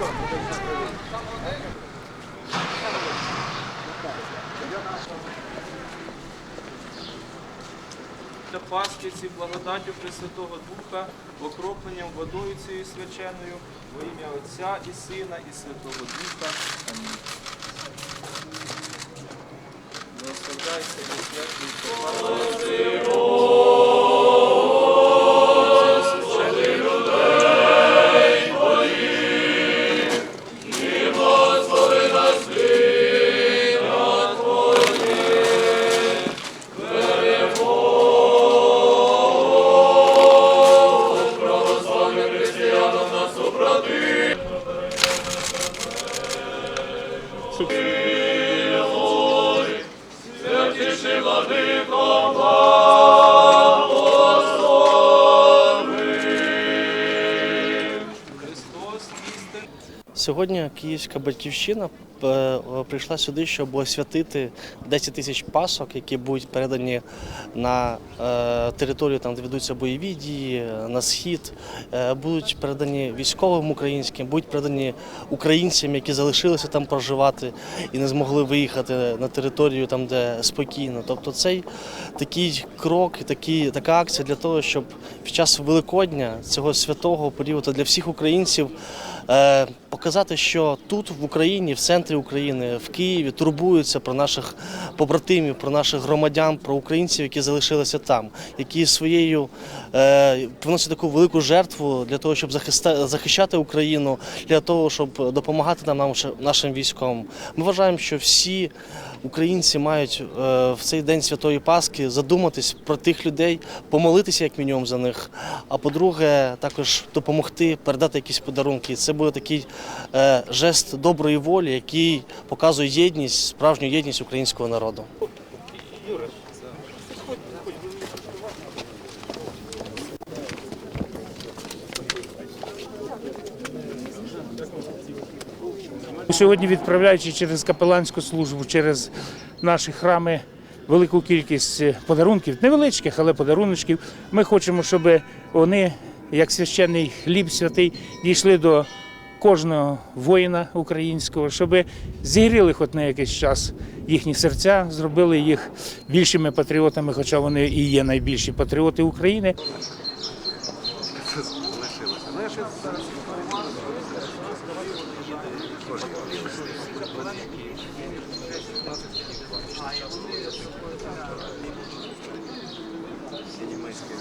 Та паскиці благодаттю Пресвятого Духа, окропленням водою цією свяченою, во ім'я Отця і Сина, і Святого Духа. Амінь. Благословляйся і святий Христос, Сьогодні Київська батьківщина е, прийшла сюди, щоб освятити 10 тисяч пасок, які будуть передані на е, територію, там де ведуться бойові дії, на схід, Е, будуть передані військовим українським, будуть передані українцям, які залишилися там проживати і не змогли виїхати на територію там, де спокійно. Тобто цей такий крок, такий, така акція для того, щоб під час Великодня цього святого періоду для всіх українців. Показати, що тут в Україні, в центрі України, в Києві турбуються про наших побратимів, про наших громадян, про українців, які залишилися там, які своєю е, приносять таку велику жертву для того, щоб захиста- захищати Україну, для того, щоб допомагати нам нашим військовим. Ми вважаємо, що всі українці мають е, в цей день Святої Пасхи задуматись про тих людей, помолитися як мінімум за них. А по-друге, також допомогти передати якісь подарунки. Це буде такий е, жест доброї волі, який показує єдність, справжню єдність українського народу. Сьогодні відправляючи через капеланську службу, через наші храми велику кількість е, подарунків, невеличких, але подаруночків. Ми хочемо, щоб вони, як священний хліб святий, дійшли до кожного воїна українського, щоб зігріли хоч на якийсь час їхні серця, зробили їх більшими патріотами, хоча вони і є найбільші патріоти України. Дякую.